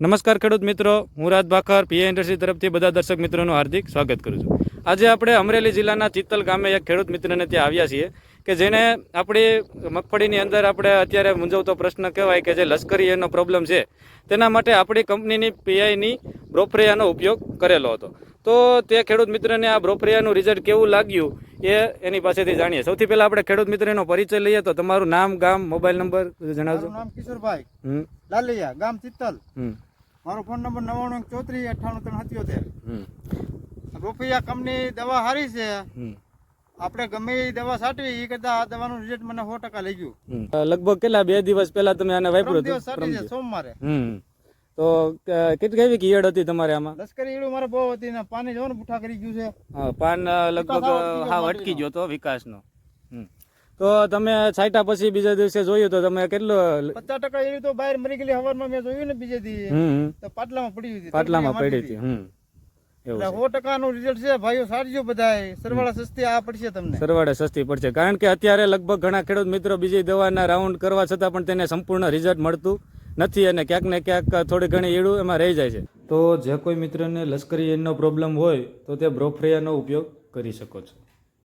નમસ્કાર ખેડૂત મિત્રો હું રાજ ભાખર પીએ ઇન્ડસ્ટ્રી તરફથી બધા દર્શક મિત્રોનું હાર્દિક સ્વાગત કરું છું. આજે આપણે અમરેલી જિલ્લાના ચિત્તલ ગામે એક ખેડૂત મિત્રને ત્યાં આવ્યા છીએ કે જેને આપણી મગફળીની અંદર આપણે અત્યારે મૂંઝવતો પ્રશ્ન કહેવાય કે જે લશ્કરી એનો પ્રોબ્લેમ છે તેના માટે આપણી કંપનીની પીઆઈની બ્રોફરિયાનો ઉપયોગ કરેલો હતો. તો તે ખેડૂત મિત્રને આ બ્રોફરિયાનું રિઝલ્ટ કેવું લાગ્યું એ એની પાસેથી જાણીએ. સૌથી પહેલાં આપણે ખેડૂત મિત્રનો પરિચય લઈએ તો તમારું નામ ગામ મોબાઈલ નંબર જણાવજો. નામ કિશોરભાઈ. લાલિયા ગામ ચિત્તલ. મારો ફોન નંબર નવ્વાણું ચોત્રીસ અઠ્ઠાણું ત્રણ સત્યોતેર રૂપિયા કંપની દવા સારી છે. આપણે ગમે એ દવા સાટવી એ કરતા આ દવાનું રિઝલ્ટ મને સો ટકા લઈ ગયું. લગભગ કેટલા? બે દિવસ પહેલા તમે આને વાપર્યું દિવસ હતું? સાટી છે સોમવારે. તો કેટલી કેવી ઈયળ હતી તમારે આમાં? લશ્કરી ઈડું મારે બહુ હતી ને પાણી જવાનું પૂઠા કરી ગયું છે. પાન લગભગ હા અટકી ગયો તો વિકાસનો. તો તમે છાંટા પછી બીજા દિવસે જોયું તો તમે કેટલો પચાસ ટકા એવી તો બહાર મરી ગયેલી હવારમાં મેં જોયું ને બીજે દી તો પાટલામાં પડી હતી. પાટલામાં પડી હતી. હમ. સો ટકાનું રિઝલ્ટ છે ભાઈઓ સારજો બધાય સરવાળા સસ્તી આ પડશે તમને. સરવાળા સસ્તી પડશે. કારણ કે અત્યારે લગભગ ઘણા ખેડૂત મિત્રો બીજી દવાના રાઉન્ડ કરવા છતાં પણ તેને સંપૂર્ણ રિઝલ્ટ મળતું નથી અને ક્યાંક ને ક્યાંક થોડી ઘણી ઈડું એમાં રહી જાય છે. તો જે કોઈ મિત્રને લશ્કરી એનો પ્રોબ્લેમ હોય તો તે બ્રોફ્રિયાનો ઉપયોગ કરી શકો છો.